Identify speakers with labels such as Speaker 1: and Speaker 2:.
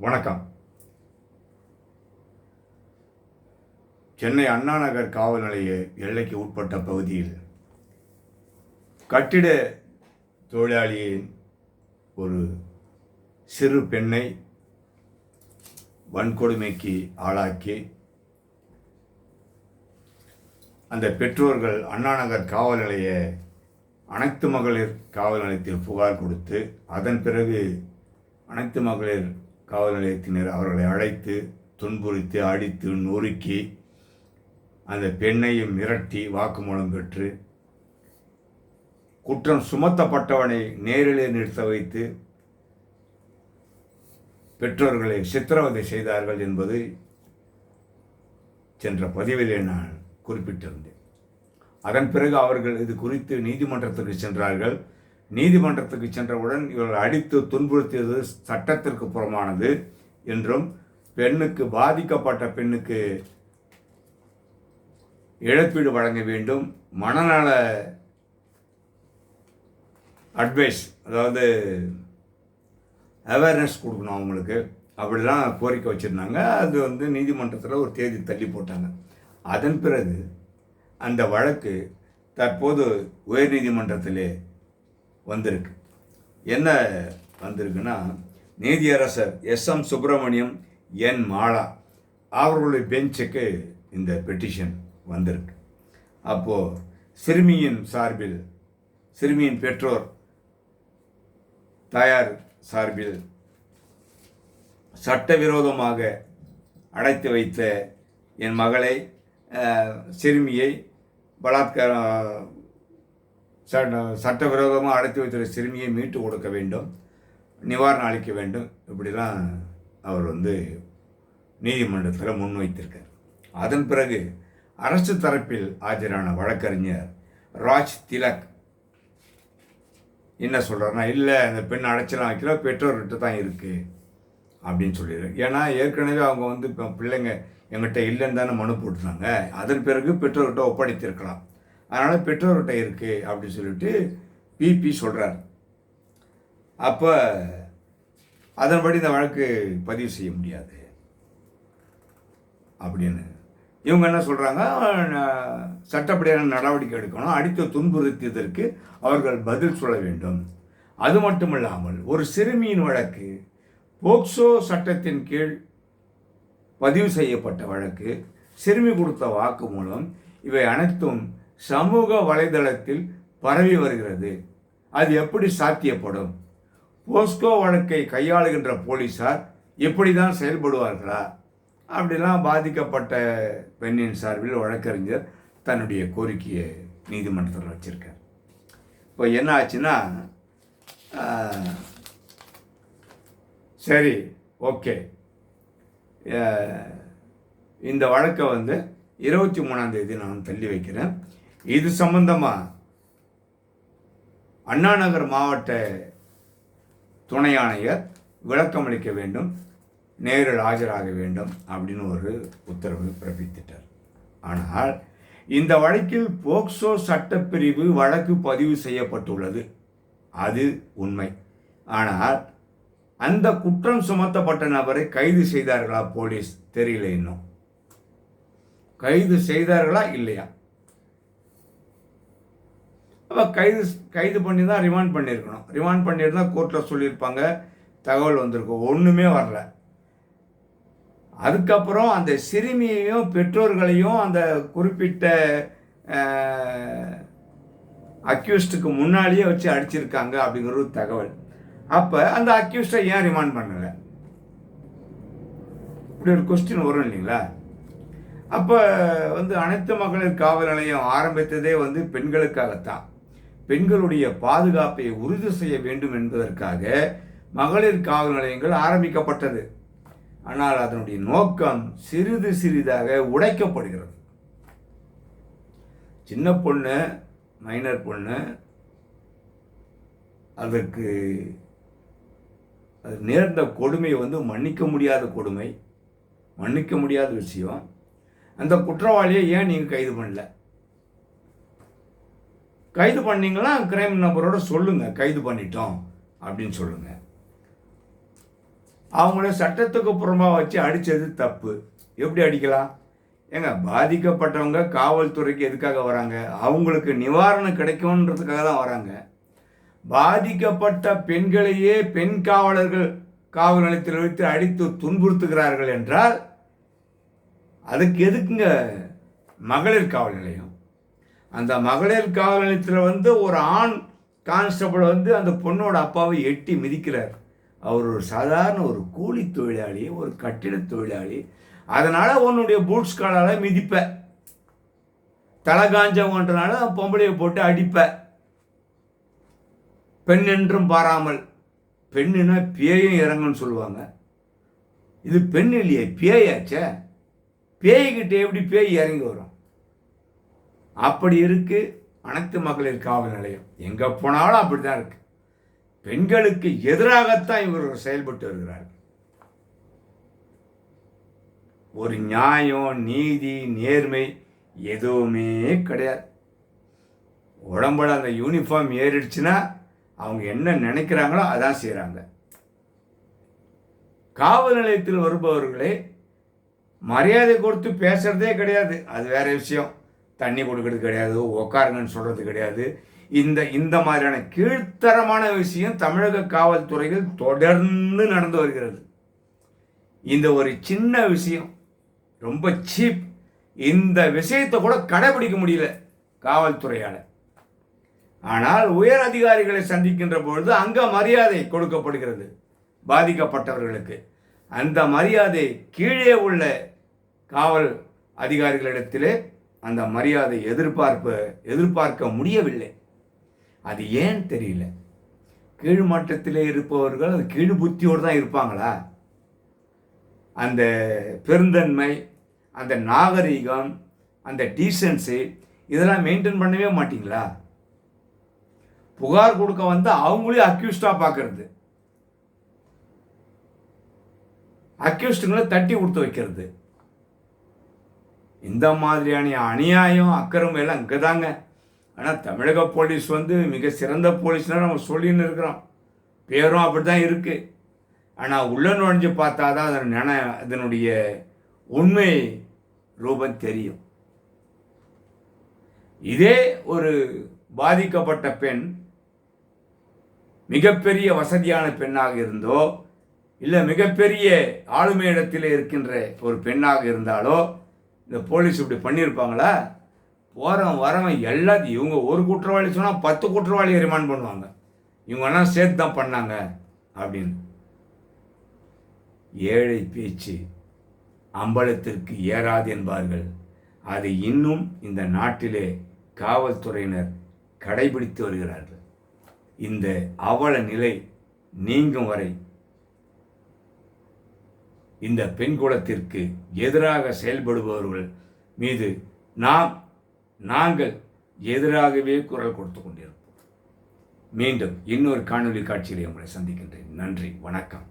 Speaker 1: வணக்கம். சென்னை அண்ணா நகர் காவல் நிலைய எல்லைக்கு உட்பட்ட பகுதியில் கட்டிட தொழிலாளியின் ஒரு சிறு பெண்ணை வன்கொடுமைக்கு ஆளாக்கி அந்த பெற்றோர்கள் அண்ணா நகர் காவல் நிலைய அனைத்து மகளிர் காவல் நிலையத்தில் புகார் கொடுத்து அதன் பிறகு அனைத்து மகளிர் காவல் நிலையத்தினர் அவர்களை அழைத்து துன்புறுத்தி அடித்து நொறுக்கி அந்த பெண்ணையும் மிரட்டி வாக்குமூலம் பெற்று குற்றம் சுமத்தப்பட்டவனை நேரிலே நிறுத்த வைத்து பெற்றோர்களை சித்திரவதை செய்தார்கள் என்பது சென்ற பதிவிலே நான் குறிப்பிட்டிருந்தேன். அதன் பிறகு அவர்கள் இது குறித்து நீதிமன்றத்திற்கு சென்றார்கள். நீதிமன்றத்துக்கு சென்றவுடன் இவர்கள் அடித்து துன்புறுத்தியது சட்டத்திற்கு புறமானது என்றும் பெண்ணுக்கு பாதிக்கப்பட்ட பெண்ணுக்கு இழப்பீடு வழங்க வேண்டும். மனநல அட்வைஸ் அதாவது அவேர்னஸ் கொடுக்கணும் அவங்களுக்கு. அப்படிலாம் கோரிக்கை வச்சுருந்தாங்க. அது வந்து நீதிமன்றத்தில் ஒரு தேதி தள்ளி போட்டாங்க. அதன் பிறகு அந்த வழக்கு தற்போது உயர்நீதிமன்றத்திலே வந்திருக்கு. என்ன வந்திருக்குன்னா நீதியரசர் S. M. Subramaniam N. Mala அவர்களுடைய பெஞ்சுக்கு இந்த பெட்டிஷன் வந்திருக்கு. அப்போது சிறுமியின் சார்பில் சிறுமியின் பெற்றோர் தாயார் சார்பில் சட்டவிரோதமாக அடைத்து வைத்த என் மகளை சிறுமியை பலாத்காரம் சட்ட சட்டவிரோதமாக அடைத்து வைத்துள்ள சிறுமியை மீட்டு கொடுக்க வேண்டும் நிவாரணம் அளிக்க வேண்டும். இப்படிலாம் அவர் வந்து நீதிமன்றத்தில் முன்வைத்திருக்கார் அதன் பிறகு அரசு தரப்பில் ஆஜரான வழக்கறிஞர் ராஜ் திலக். என்ன சொல்கிறாருன்னா இல்லை அந்த பெண் அடைச்சலாம் வைக்கல பெற்றோர்கிட்ட தான் இருக்குது அப்படின்னு சொல்லிடுறேன் ஏன்னா ஏற்கனவே அவங்க வந்து இப்போ பிள்ளைங்க எங்கிட்ட இல்லைன்னு தானே மனு போட்டுருந்தாங்க. அதன் பிறகு பெற்றோர்கிட்ட ஒப்படைத்திருக்கலாம். அதனால் பெற்றோர்கிட்ட இருக்குது அப்படின்னு சொல்லிட்டு பிபி சொல்கிறார் அப்போ அதன்படி இந்த வழக்கு பதிவு செய்ய முடியாது. அப்படின்னு. இவங்க என்ன சொல்கிறாங்க சட்டப்படியான நடவடிக்கை எடுக்கணும்? அடித்து துன்புறுத்தியதற்கு அவர்கள் பதில் சொல்ல வேண்டும். அது மட்டுமல்லாமல் ஒரு சிறுமியின் வழக்கு போக்சோ சட்டத்தின் கீழ் பதிவு செய்யப்பட்ட வழக்கு சிறுமி கொடுத்த வாக்கு மூலம் இவை அனைத்தும் சமூக வலைதளத்தில் பரவி வருகிறது. அது எப்படி சாத்தியப்படும்? போஸ்கோ வழக்கை கையாளுகின்ற போலீஸார் இப்படி தான் செயல்படுவார்களா? அப்படிலாம் பாதிக்கப்பட்ட பெண்ணின் சார்பில் வழக்கறிஞர் தன்னுடைய கோரிக்கையை நீதிமன்றத்தில் வச்சிருக்கார். இப்போ என்ன ஆச்சுன்னா சரி ஓகே. இந்த வழக்கை வந்து இருபத்தி மூணாந்தேதி நான் தள்ளி வைக்கிறேன். இது சம்பந்தமாக அண்ணா நகர் மாவட்ட துணை ஆணையர் விளக்கமளிக்க வேண்டும் நேரில் ஆஜராக வேண்டும் அப்படின்னு ஒரு உத்தரவு பிறப்பித்திட்டார். ஆனால் இந்த வழக்கில் போக்சோ சட்டப்பிரிவு வழக்கு பதிவு செய்யப்பட்டுள்ளது. அது உண்மை. ஆனால் அந்த குற்றம் சுமத்தப்பட்ட நபரை கைது செய்தார்களா போலீஸ் தெரியல இன்னும். கைது செய்தார்களா இல்லையா? அப்போ கைது கைது பண்ணி தான் ரிமாண்ட் பண்ணியிருக்கணும் ரிமாண்ட் பண்ணியிருந்தால் கோர்ட்டில் சொல்லியிருப்பாங்க தகவல் வந்திருக்கும் ஒன்றுமே வரல. அதுக்கப்புறம் அந்த சிறுமியையும் பெற்றோர்களையும் அந்த குறிப்பிட்ட அக்யூஸ்டுக்கு முன்னாடியே வச்சு அடிச்சிருக்காங்க அப்படிங்கிற ஒரு தகவல். அப்போ அந்த அக்யூஸ்டை ஏன் ரிமாண்ட் பண்ணலை? இப்படி ஒரு கொஸ்டின் வரும் இல்லைங்களா? அப்போ வந்து அனைத்து மகளிர் காவல் நிலையம் ஆரம்பித்ததே வந்து பெண்களுக்காகத்தான். பெண்களுடைய பாதுகாப்பை உறுதி செய்ய வேண்டும் என்பதற்காக மகளிர் காவல் நிலையங்கள் ஆரம்பிக்கப்பட்டது. ஆனால் அதனுடைய நோக்கம் சிறிது சிறிதாக உடைக்கப்படுகிறது. சின்ன பொண்ணு மைனர் பொண்ணு அதற்கு அது நேர்ந்த கொடுமை வந்து மன்னிக்க முடியாத கொடுமை மன்னிக்க முடியாத விஷயம். அந்த குற்றவாளியை ஏன் நீங்கள் கைது பண்ணல? கைது பண்ணிங்கன்னா கிரைம் நம்பரோட சொல்லுங்கள் கைது பண்ணிட்டோம். அப்படின்னு சொல்லுங்கள் அவங்கள சட்டத்துக்கு புறமாக வச்சு அடித்தது தப்பு. எப்படி அடிக்கலாம்? ஏங்க பாதிக்கப்பட்டவங்க காவல்துறைக்கு எதுக்காக வராங்க? அவங்களுக்கு நிவாரணம் கிடைக்கும்ன்றதுக்காக தான் வராங்க. பாதிக்கப்பட்ட பெண்களையே பெண் காவலர்கள் காவல் நிலையத்தில் வைத்து அடித்து துன்புறுத்துகிறார்கள் என்றால் அதுக்கு எதுக்குங்க மகளிர் காவல் நிலையம்? அந்த மகளிர் காவல் வந்து ஒரு ஆண் கான்ஸ்டபிள் வந்து அந்த பொண்ணோட அப்பாவை எட்டி மிதிக்கிறார். அவர் ஒரு சாதாரண ஒரு கூலி தொழிலாளி ஒரு கட்டிட தொழிலாளி. அதனால் உன்னுடைய பூட்ஸ் காலால் மிதிப்ப. தலை காஞ்சவன்றனால பொம்பளையை போட்டு அடிப்ப. பெண் என்றும் பாராமல். பெண்ணுனா பேயும் இறங்குன்னு சொல்லுவாங்க. இது பெண் இல்லையே பேயாச்சே. பேய்கிட்ட எப்படி பேய் இறங்கி வரும்? அப்படி இருக்கு. அனைத்து மகளிர் காவல் நிலையம். எங்கே போனாலும் அப்படி தான் இருக்கு. பெண்களுக்கு எதிராகத்தான் இவர்கள் செயல்பட்டு வருகிறார் ஒரு நியாயம் நீதி நேர்மை எதுவுமே கிடையாது. உடம்புல அந்த யூனிஃபார்ம் ஏறிடுச்சுன்னா அவங்க என்ன நினைக்கிறாங்களோ அதான் செய்கிறாங்க காவல் நிலையத்தில் வருபவர்களே மரியாதை கொடுத்து பேசுகிறதே கிடையாது. அது வேற விஷயம். தண்ணி கொடுக்கறது கிடையாது உக்காருங்கன்னு சொல்கிறது கிடையாது. இந்த இந்த மாதிரியான கீழ்த்தரமான விஷயம் தமிழக காவல்துறையில் தொடர்ந்து நடந்து வருகிறது. இந்த ஒரு சின்ன விஷயம் ரொம்ப சீப் இந்த விஷயத்தை கூட கடைபிடிக்க முடியல காவல்துறையால். ஆனால் உயர் அதிகாரிகளை சந்திக்கின்ற பொழுது அங்கே மரியாதை கொடுக்கப்படுகிறது பாதிக்கப்பட்டவர்களுக்கு. அந்த மரியாதை கீழே உள்ள காவல் அதிகாரிகளிடத்திலே அந்த மரியாதை எதிர்பார்ப்பு எதிர்பார்க்க முடியவில்லை. அது ஏன் தெரியல? கீழ் மட்டத்திலே இருப்பவர்கள் அது கீழ் புத்தியோடு தான் இருப்பாங்களா? அந்த பெருந்தன்மை அந்த நாகரீகம் அந்த டீசன்சி இதெல்லாம் மெயின்டைன் பண்ணவே மாட்டிங்களா? புகார் கொடுக்க வந்து அவங்களே அக்யூஸ்டாக பார்க்கறது. அக்யூஸ்டுங்களை தட்டி கொடுத்து வைக்கிறது. இந்த மாதிரியான அநியாயம் அக்கிரமம் எல்லாம் இங்கே தாங்க ஆனால் தமிழக போலீஸ் வந்து மிக சிறந்த போலீஸ்னால் நம்ம சொல்லின்னு இருக்கிறோம். பேரும் அப்படி தான் இருக்குது ஆனால் உள்ள நுழைஞ்சு பார்த்தா தான் அதன் நின அதனுடைய உண்மை ரூபம் தெரியும். இதே ஒரு பாதிக்கப்பட்ட பெண் மிகப்பெரிய வசதியான பெண்ணாக இருந்தோ இல்லை மிகப்பெரிய ஆளுமை இடத்தில் இருக்கின்ற ஒரு பெண்ணாக இருந்தாலோ இந்த போலீஸ் இப்படி பண்ணியிருப்பாங்களா? போகிறவன் வரவன் எல்லாத்தையும் இவங்க ஒரு குற்றவாளி சொன்னால் பத்து குற்றவாளியை ரிமாண்ட் பண்ணுவாங்க. இவங்கெல்லாம் சேர்த்து தான் பண்ணாங்க அப்படின்னு. ஏழை பேச்சு அம்பலத்திற்கு ஏறாது என்பார்கள். அதை இன்னும் இந்த நாட்டிலே காவல்துறையினர் கடைபிடித்து வருகிறார்கள். இந்த அவல நிலை நீங்கும் வரை இந்த பெண்குலத்திற்கு எதிராக செயல்படுபவர்கள் மீது நாம் நாங்கள் எதிராகவே குரல் கொடுத்து கொண்டிருப்போம். மீண்டும் இன்னொரு காணொலி காட்சியிலே உங்களை சந்திக்கின்றேன். நன்றி வணக்கம்.